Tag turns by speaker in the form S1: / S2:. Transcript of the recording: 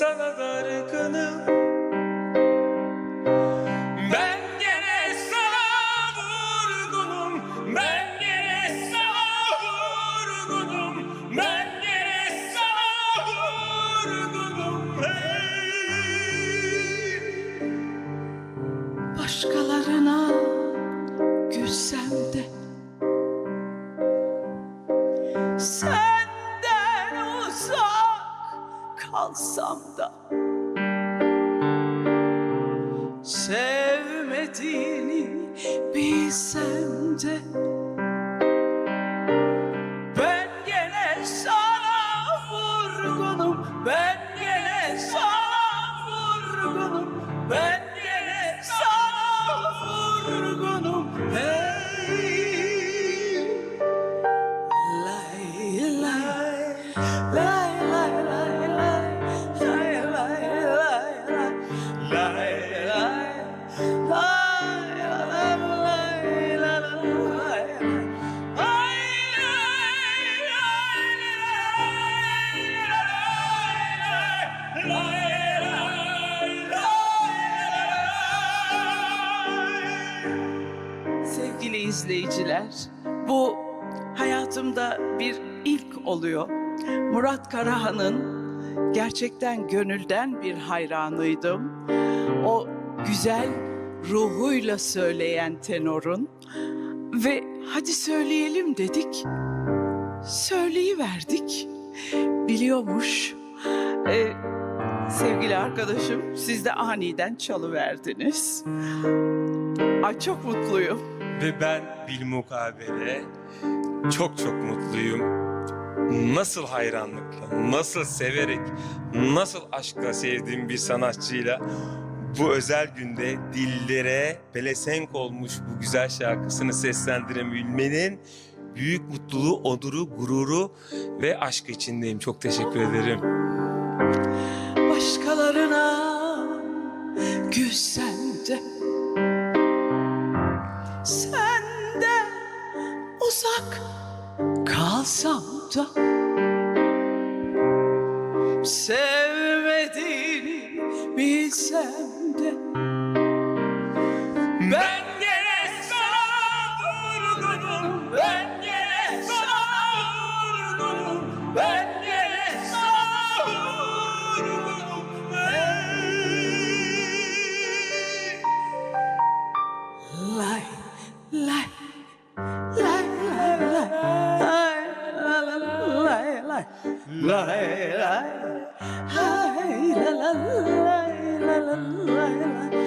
S1: sana dargınım. Ben gene sana vurgunum. Ben gene sana vurgunum. Ben gene sana vurgunum. Hey.
S2: Başkalarına gülsem de Senden kalsam da. Sevmediğini bilsem de. Ben gene sana vurgunum Ben gene sana Sevgili izleyiciler, bu hayatımda bir ilk oluyor. Murat Karahan'ın gerçekten gönülden bir hayranıydım. O güzel ruhuyla söyleyen tenorun ve hadi söyleyelim dedik. Söyleyiverdik. Biliyormuş. Ee, sevgili arkadaşım siz de aniden çalıverdiniz. Ay çok mutluyum.
S1: Ve ben bilmukabele çok çok mutluyum. Nasıl hayranlıkla, nasıl severek, nasıl aşkla sevdiğim bir sanatçıyla bu özel günde dillere pelesenk olmuş bu güzel şarkısını seslendirebilmenin büyük mutluluğu, onuru, gururu ve aşkı içindeyim. Çok teşekkür ederim.
S2: Başkalarına gülsem de uzak kalsam da Sevmediğini bilsem de
S1: Ben 来来，来来来来来来
S2: 来。